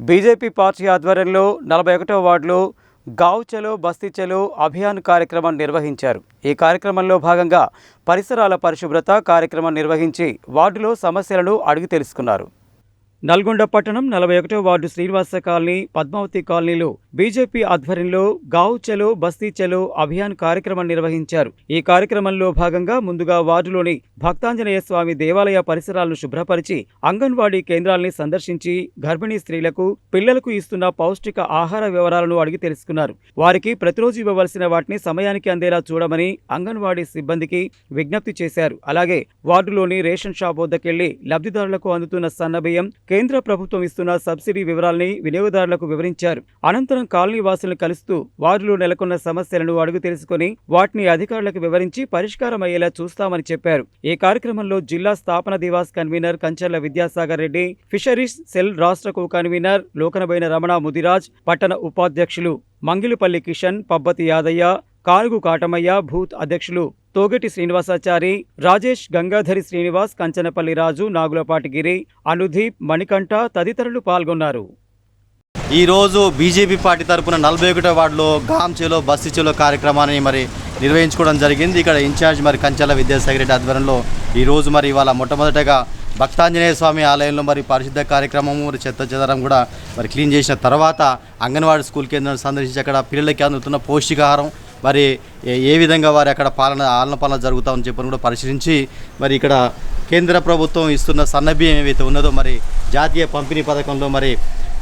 BJP party ఆధ్వర్యంలో నలభై ఒకటో వార్డులో గావ్ చలో బస్తీ చలో అభియాన్ కార్యక్రమం నిర్వహించారు. ఈ కార్యక్రమంలో భాగంగా పరిసరాల పరిశుభ్రత కార్యక్రమం నిర్వహించి వార్డులో సమస్యలను అడిగి తెలుసుకున్నారు. నల్గొండ పట్టణం నలభై ఒకటో వార్డు శ్రీనివాస కాలనీ పద్మావతి కాలనీలో బీజేపీ ఆధ్వర్యంలో గావ్ చలో బస్తీ చలో అభియాన్ కార్యక్రమం నిర్వహించారు. ఈ కార్యక్రమంలో భాగంగా ముందుగా వార్డులోని భక్తాంజనేయ స్వామి దేవాలయ పరిసరాలను శుభ్రపరిచి అంగన్వాడీ కేంద్రాల్ని సందర్శించి గర్భిణీ స్త్రీలకు పిల్లలకు ఇస్తున్న పౌష్టిక ఆహార వివరాలను అడిగి తెలుసుకున్నారు. వారికి ప్రతిరోజు ఇవ్వవలసిన వాటిని సమయానికి అందేలా చూడమని అంగన్వాడీ సిబ్బందికి విజ్ఞప్తి చేశారు. అలాగే వార్డులోని రేషన్ షాప్ వద్దకెళ్ళి లబ్ధిదారులకు అందుతున్న సన్నబియ్యం కేంద్ర ప్రభుత్వం ఇస్తున్న సబ్సిడీ వివరాల్ని వినియోగదారులకు వివరించారు. అనంతరం కాలనీ వాసులను కలుస్తూ వార్డులో నెలకొన్న సమస్యలను అడుగు తెలుసుకుని వాటిని అధికారులకు వివరించి పరిష్కారం అయ్యేలా చూస్తామని చెప్పారు. ఈ కార్యక్రమంలో జిల్లా స్థాపన Diwas convener Kancharla Vidyasagar Reddy fisheries cell రాష్ట్ర కో కన్వీనర్ లోకనబైన రమణ ముదిరాజ్ పట్టణ ఉపాధ్యక్షులు మంగిలిపల్లి కిషన్ పబ్బతి యాదయ్య కారుగు కాటమయ్య భూత్ అధ్యక్షులు తోగటి శ్రీనివాసాచారి రాజేష్ గంగాధరి శ్రీనివాస్ కంచనపల్లి రాజు నాగులపాటిగిరి అనుదీప్ మణికంఠ తదితరులు పాల్గొన్నారు. ఈరోజు బీజేపీ పార్టీ తరపున నలభై ఒకటో వార్డులో గామ్ చేలో బస్సు చేలో కార్యక్రమాన్ని మరి నిర్వహించుకోవడం జరిగింది. ఇక్కడ ఇన్ఛార్జ్ మరి కంచాల విద్యాసాగర్ రెడ్డి ఆధ్వర్యంలో ఈరోజు మరి ఇవాళ మొట్టమొదటగా భక్తాంజనేయ స్వామి ఆలయంలో మరి పరిశుద్ధ కార్యక్రమము మరి చెత్త చెదరం కూడా మరి క్లీన్ చేసిన తర్వాత అంగన్వాడీ స్కూల్ కేంద్రాన్ని సందర్శించి అక్కడ పిల్లలకి అందుతున్న పౌష్టికాహారం మరి ఏ- ఏ విధంగా వారి అక్కడ పాలన ఆలన పాలన జరుగుతామని చెప్పని కూడా పరిశీలించి మరి ఇక్కడ కేంద్ర ప్రభుత్వం ఇస్తున్న సన్నబియ్యం ఏవైతే ఉన్నదో మరి జాతీయ పంపిణీ పథకంలో మరి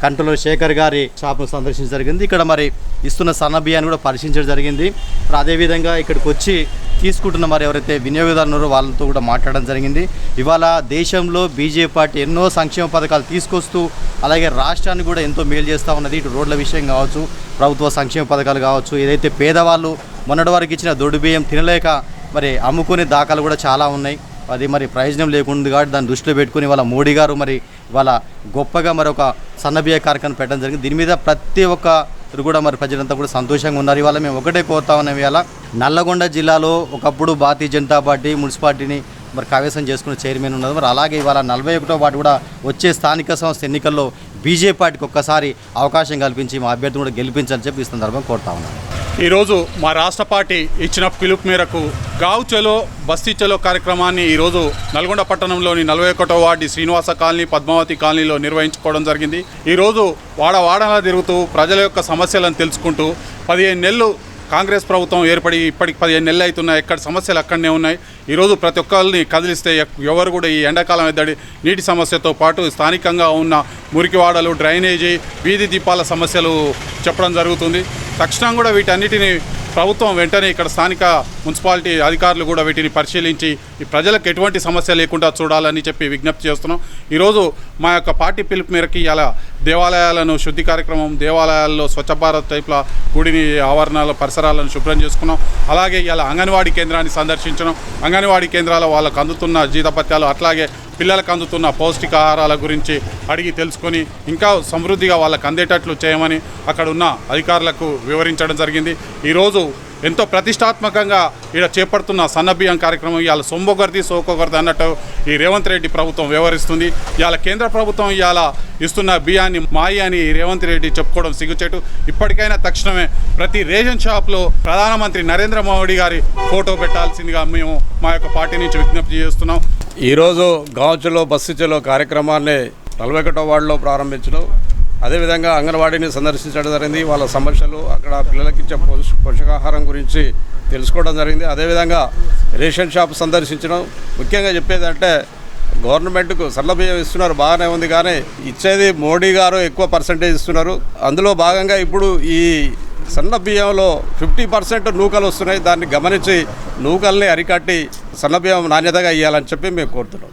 కంటలో శేఖర్ గారి షాప్ను సందర్శించడం జరిగింది. ఇక్కడ మరి ఇస్తున్న సన్నబియ్యాన్ని కూడా పరిశీలించడం జరిగింది. మరి అదేవిధంగా ఇక్కడికి వచ్చి తీసుకుంటున్న మరి ఎవరైతే వినియోగదారున్నారో వాళ్ళతో కూడా మాట్లాడడం జరిగింది. ఇవాళ దేశంలో బీజేపీ పార్టీ ఎన్నో సంక్షేమ పథకాలు తీసుకొస్తూ అలాగే రాష్ట్రాన్ని కూడా ఎంతో మేలు చేస్తూ ఉన్నది. ఇటు రోడ్ల విషయం కావచ్చు ప్రభుత్వ సంక్షేమ పథకాలు కావచ్చు ఏదైతే పేదవాళ్ళు మొన్నటి వారికి ఇచ్చిన దొడ్డు బియ్యం తినలేక మరి అమ్ముకునే దాఖలు కూడా చాలా ఉన్నాయి. అది మరి ప్రయోజనం లేకుండా కాబట్టి దాన్ని దృష్టిలో పెట్టుకుని వాళ్ళ మోడీ గారు మరి వాళ్ళ గొప్పగా మరి ఒక సన్నబియ్య కార్యక్రమం పెట్టడం జరిగింది. దీని మీద ప్రతి ఒక్కరు కూడా మరి ప్రజలంతా కూడా సంతోషంగా ఉన్నారు. ఇవాళ మేము ఒకటే కోరుతా ఉన్నాం ఇవాళ నల్లగొండ జిల్లాలో ఒకప్పుడు భారతీయ జనతా పార్టీ మున్సిపాలిటీని మరి కవేశం చేసుకున్న చైర్మన్ ఉన్నది. మరి అలాగే ఇవాళ నలభై ఒకటో వాటి కూడా వచ్చే స్థానిక సంస్థ ఎన్నికల్లో బీజేపీ పార్టీకి ఒక్కసారి అవకాశం కల్పించి మా అభ్యర్థిని కూడా గెలిపించాలని చెప్పి ఈ సందర్భంగా కోరుతా ఉన్నాను ఈరోజు మా రాష్ట్ర పార్టీ ఇచ్చిన పిలుపు మేరకు గావ్ చలో బస్తీ చలో కార్యక్రమాన్ని ఈరోజు నల్గొండ పట్టణంలోని నలభై ఒకటో వార్డు శ్రీనివాస కాలనీ పద్మావతి కాలనీలో నిర్వహించుకోవడం జరిగింది. ఈరోజు వాడ వాడలా తిరుగుతూ ప్రజల యొక్క సమస్యలను తెలుసుకుంటూ పదిహేను నెలలు కాంగ్రెస్ ప్రభుత్వం ఏర్పడి ఇప్పటికి పదిహేను నెలలు అవుతున్నాయి. ఎక్కడ సమస్యలు అక్కడనే ఉన్నాయి. ఈరోజు ప్రతి ఒక్కరిని కదిలిస్తే ఎవరు కూడా ఈ ఎండాకాలం ఎద్దడి నీటి సమస్యతో పాటు స్థానికంగా ఉన్న మురికివాడలు డ్రైనేజీ వీధి దీపాల సమస్యలు చెప్పడం జరుగుతుంది. తక్షణం కూడా వీటన్నిటిని ప్రభుత్వం వెంటనే ఇక్కడ స్థానిక మున్సిపాలిటీ అధికారులు కూడా వీటిని పరిశీలించి ఈ ప్రజలకు ఎటువంటి సమస్య లేకుండా చూడాలని చెప్పి విజ్ఞప్తి చేస్తున్నాం. ఈరోజు మా యొక్క పార్టీ పిలుపు మేరకు ఇలా దేవాలయాలను శుద్ధి కార్యక్రమం దేవాలయాల్లో స్వచ్ఛ భారత్ టైప్ల గుడిని ఆవరణాల పరిసరాలను శుభ్రం చేసుకున్నాం. అలాగే ఇలా అంగన్వాడీ కేంద్రాన్ని సందర్శించడం అంగన్వాడీ కేంద్రాల వాళ్ళకు అందుతున్న జీతపత్యాలు అట్లాగే పిల్లలకు అందుతున్న పౌష్టికాహారాల గురించి అడిగి తెలుసుకొని ఇంకా సమృద్ధిగా వాళ్ళకు అందేటట్లు చేయమని అక్కడ ఉన్న అధికారులకు వివరించడం జరిగింది. ఈరోజు ఎంతో ప్రతిష్టాత్మకంగా ఇక్కడ చేపడుతున్న సన్నబియ్యం కార్యక్రమం ఇవాళ సొంబొగర్ది సోకొగరిది అన్నట్టు ఈ రేవంత్ రెడ్డి ప్రభుత్వం వ్యవహరిస్తుంది. ఇవాళ కేంద్ర ప్రభుత్వం ఇవాళ ఇస్తున్న బియ్యాన్ని మాయి అని రేవంత్ రెడ్డి చెప్పుకోవడం సిగ్గుచేటు. ఇప్పటికైనా తక్షణమే ప్రతి రేషన్ షాప్లో ప్రధానమంత్రి నరేంద్ర మోడీ గారి ఫోటో పెట్టాల్సిందిగా మేము మా యొక్క పార్టీ నుంచి విజ్ఞప్తి చేస్తున్నాం. ఈరోజు గాంచులో బస్సు చెలో కార్యక్రమాన్ని నలభై ఒకటో వార్డులో ప్రారంభించడం అదేవిధంగా అంగన్వాడీని సందర్శించడం జరిగింది. వాళ్ళ సమస్యలు అక్కడ పిల్లలకి ఇచ్చే పోష పోషకాహారం గురించి తెలుసుకోవడం జరిగింది. అదేవిధంగా రేషన్ షాప్ సందర్శించడం. ముఖ్యంగా చెప్పేదంటే గవర్నమెంట్కు సల్ల బియ్యం ఇస్తున్నారు బాగానే ఉంది కానీ ఇచ్చేది మోడీ గారు ఎక్కువ పర్సంటేజ్ ఇస్తున్నారు. అందులో భాగంగా ఇప్పుడు ఈ సన్న బియ్యంలో ఫిఫ్టీ పర్సెంట్ నూకలు వస్తున్నాయి. దాన్ని గమనించి నూకల్ని అరికట్టి సన్న బియ్యం నాణ్యతగా ఇవ్వాలని చెప్పి మేము కోరుతున్నాం.